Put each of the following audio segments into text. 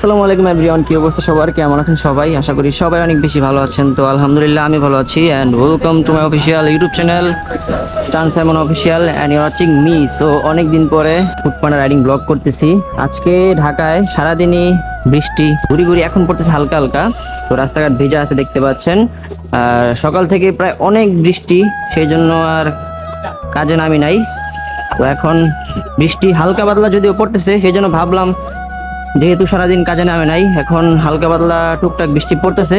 আসসালামু আলাইকুম এভরিওয়ান, কি অবস্থা সবার? কেমন আছেন সবাই? আশা করি সবাই অনেক বেশি ভালো আছেন। তো আলহামদুলিল্লাহ, আমি ভালো আছি। And welcome to my official YouTube channel Stan Simon official and you watching me so অনেক দিন পরে ফুটপান্ডা রাইডিং ব্লগ করতেছি। আজকে ঢাকায় সারাদিনই বৃষ্টি, ঘুরি ঘুরি, এখন পড়তেছে হালকা হালকা। তো রাস্তাঘাট ভেজা আছে দেখতে পাচ্ছেন। আর সকাল থেকে প্রায় অনেক বৃষ্টি, সেই জন্য আর কাজে নামি নাই। তো এখন বৃষ্টি হালকা পাতলা যদিও পড়তেছে, সেই জন্য ভাবলাম যেহেতু সারাদিন কাজে নামে নাই, এখন হালকা পাতলা টুকটাক বৃষ্টি পড়তেছে।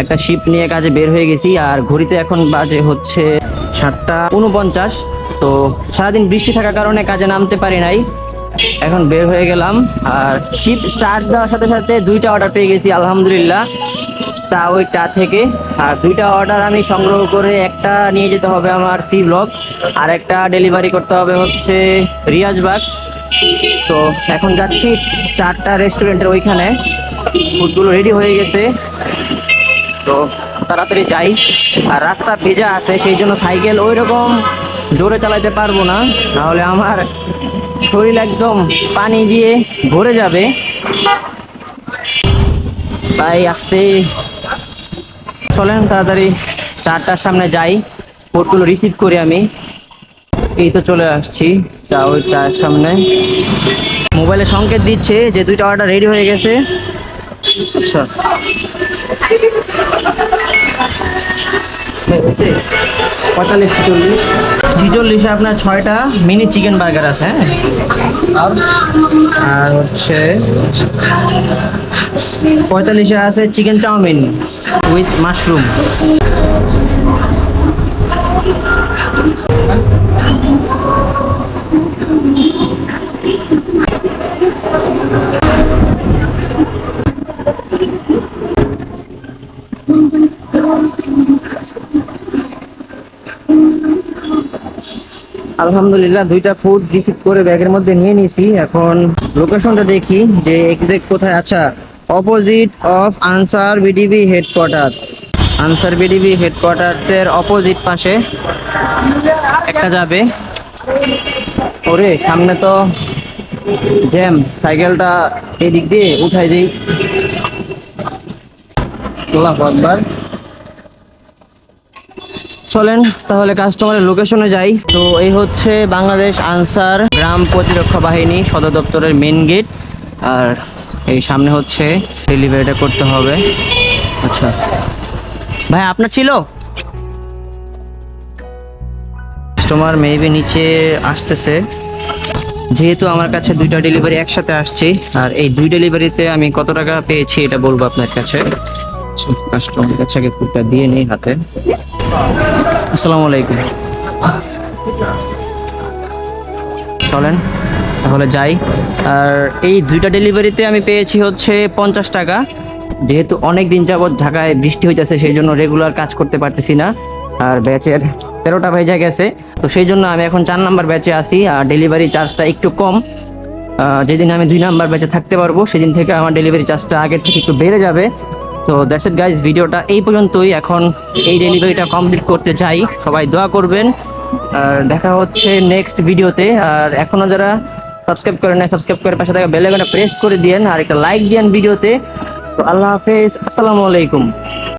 একটা শিপ নিয়ে কাজে বের হয়ে গেছি, আর ঘড়িতে এখন বাজে হচ্ছে সাতটা উনপঞ্চাশ। তো সারাদিন বৃষ্টি থাকার কারণে কাজে নামতে পারি নাই। এখন বের হয়ে গেলাম, আর শিপ স্টার্ট দেওয়ার সাথে সাথে দুইটা অর্ডার পেয়ে গেছি, আলহামদুলিল্লাহ। চা ওই চা থেকে, আর দুইটা অর্ডার আমি সংগ্রহ করে একটা নিয়ে যেতে হবে আমার সি ব্লক আর একটা ডেলিভারি করতে হবে হচ্ছে রিয়াজবাগ তো এখন যাচ্ছি চারটা রেস্টুরেন্টের ওইখানে। ফুডগুলো রেডি হয়ে গেছে। তো তাড়াতাড়ি যাই। আর রাস্তা ভেজা আছে, সেই জন্য সাইকেল ওই রকম জোরে চালাতে পারব না। নাহলে আমার শরীর একদম পানি দিয়ে ভরে যাবে। তাই আসতে চলেন তাড়াতাড়ি। চারটার সামনে যাই। ফুডগুলো রিসিভ করি আমি। এই তো চলে আসছি। ওই চায়ের সামনে। মোবাইলে সংকেত দিচ্ছে যে দুইটা অর্ডার রেডি হয়ে গেছে। আচ্ছা। পঁয়তাল্লিশ, ছিচল্লিশ। ছিচল্লিশে আপনার ছয়টা মিনি চিকেন বার্গার আছে হ্যাঁ? আর হচ্ছে পঁয়তাল্লিশে আছে চিকেন চাউমিন উইথ মাশরুম আলহামদুলিল্লাহ, দুইটা ফুড রিসিভ করে ব্যাগের মধ্যে নিয়ে নিয়েছি এখন লোকেশনটা দেখি যে এক্সাক্ট কোথায় আচ্ছা opposite of Ansar VDP headquarter Ansar VDP হেডকোয়ার্টার্সের opposite পাশে একটা যাবে। ওরে, সামনে তো জ্যাম, সাইকেলটা এদিক দিয়ে উঠাই দিই। আল্লাহু চলেন, তাহলে কাস্টমারের লোকেশনে যাই। তো এই হচ্ছে বাংলাদেশ আনসার গ্রাম প্রতিরক্ষা বাহিনী সদর দপ্তরের মেন গেট আর এই সামনে হচ্ছে ডেলিভারিটা করতে হবে। আচ্ছা। ভাই, আপনার ছিল? কাস্টমার মেবি নিচে আসতেছে। যেহেতু আমার কাছে দুইটা ডেলিভারি একসাথে আসছে, আর এই দুই ডেলিভারিতে আমি কত টাকা পেয়েছি এটা বলব আপনার কাছে? কাস্টমার কাছে আগে দিয়ে নেই হাতে। আসসালামু আলাইকুম। চলেন, তাহলে যাই। আর এই দুইটা ডেলিভারিতে আমি পেয়েছি হচ্ছে পঞ্চাশ টাকা। যেহেতু অনেক দিন যাবৎ ঢাকায় বৃষ্টি হইতেছে, সেই জন্য রেগুলার কাজ করতে পারতেছি না। আর ব্যাচের তেরোটা ভেজা গেছে। তো সেই জন্য আমি এখন চার নাম্বার ব্যাচে আসি আর ডেলিভারি চার্জটা একটু কম। যেদিন আমি দুই নাম্বার ব্যাচে থাকতে পারব, সেদিন থেকে আমার ডেলিভারি চার্জটা আগের থেকে একটু বেড়ে যাবে। তো দ্যাটস ইট গাইজ ভিডিওটা এই পর্যন্তই। এখন এই ডেলিভারিটা কমপ্লিট করতে চাই। সবাই দোয়া করবেন। আর দেখা হচ্ছে নেক্সট ভিডিওতে। আর এখনও যারা সাবস্ক্রাইব করে না সাবস্ক্রাইব করে পাশে থাকা বেল প্রেস করে দিয়েন। আর একটা লাইক দিয়েন ভিডিওতে। তো আল্লাহ হাফেজ। আসসালামু আলাইকুম।